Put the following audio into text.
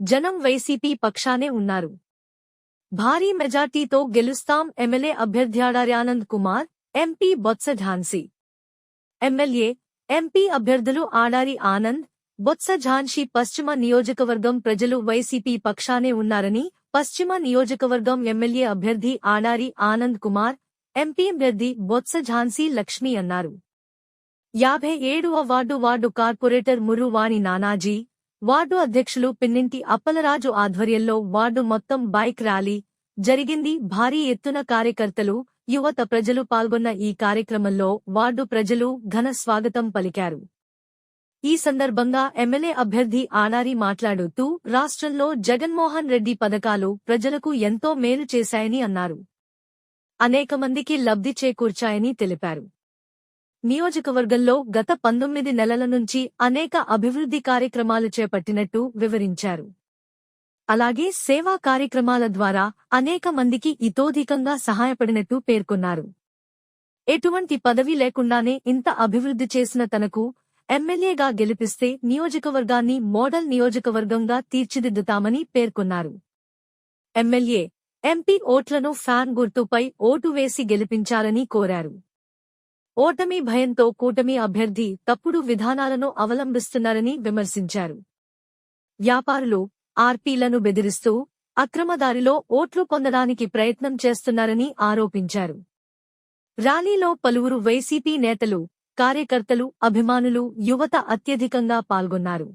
జనం వైసీపీ పక్షానే ఉన్నారు. భారీ మెజార్టీతో గెలుస్తాం MLA అభ్యర్థ్యాడార్యానంద్ Anand Kumar MP Botsa Jhansi. MLA MP అభ్యర్థులు ఆడారి ఆనంద్ బొత్స ఝాన్సీ పశ్చిమ నియోజకవర్గం ప్రజలు వైసీపీ పక్షానే ఉన్నారని పశ్చిమ నియోజకవర్గం ఎమ్మెల్యే అభ్యర్థి ఆడారి ఆనంద్ కుమార్ ఎంపీ అభ్యర్థి బొత్స ఝాన్సీ లక్ష్మి అన్నారు. యాభై ఏడవ ward ward corporator Muruvani Nanaji ward అధ్యక్షులు పిన్నింటి అప్పలరాజు ఆధ్వర్యంలో వార్డు మొత్తం బైక్ ర్యాలీ జరిగింది. భారీ ఎత్తున కార్యకర్తలు యువత ప్రజలు పాల్గొన్న ఈ కార్యక్రమంలో వార్డు ప్రజలు ఘన స్వాగతం పలికారు. ఈ సందర్భంగా ఎమ్మెల్యే అభ్యర్థి ఆనారి మాట్లాడుతూ రాష్ట్రంలో జగన్మోహన్ రెడ్డి పథకాలు ప్రజలకు ఎంతో మేలు చేశాయని అన్నారు. అనేక మందికి లబ్ధి చేకూర్చాయని తెలిపారు. నియోజకవర్గంలో గత పంతొమ్మిది నెలల నుంచి అనేక అభివృద్ధి కార్యక్రమాలు చేపట్టినట్టు వివరించారు. అలాగే సేవా కార్యక్రమాల ద్వారా అనేక మందికి ఇతోధికంగా సహాయపడినట్టు పేర్కొన్నారు. ఎటువంటి పదవి లేకుండానే ఇంత అభివృద్ధి చేసిన తనకు ఎమ్మెల్యేగా గెలిపిస్తే నియోజకవర్గాన్ని మోడల్ నియోజకవర్గంగా తీర్చిదిద్దుతామని పేర్కొన్నారు. ఎమ్మెల్యే ఎంపీ ఓట్లను ఫ్యాన్ గుర్తుపై ఓటు వేసి గెలిపించాలని కోరారు. ఓటమి భయంతో కూటమి అభ్యర్థి తప్పుడు విధానాలను అవలంబిస్తున్నారని విమర్శించారు. వ్యాపారులు ఆర్పీలను బెదిరిస్తూ అక్రమదారిలో ఓట్లు పొందడానికి ప్రయత్నం చేస్తున్నారని ఆరోపించారు. ర్యాలీలో పలువురు వైసీపీ నేతలు కార్యకర్తలు అభిమానులు యువత అత్యధికంగా పాల్గొన్నారు.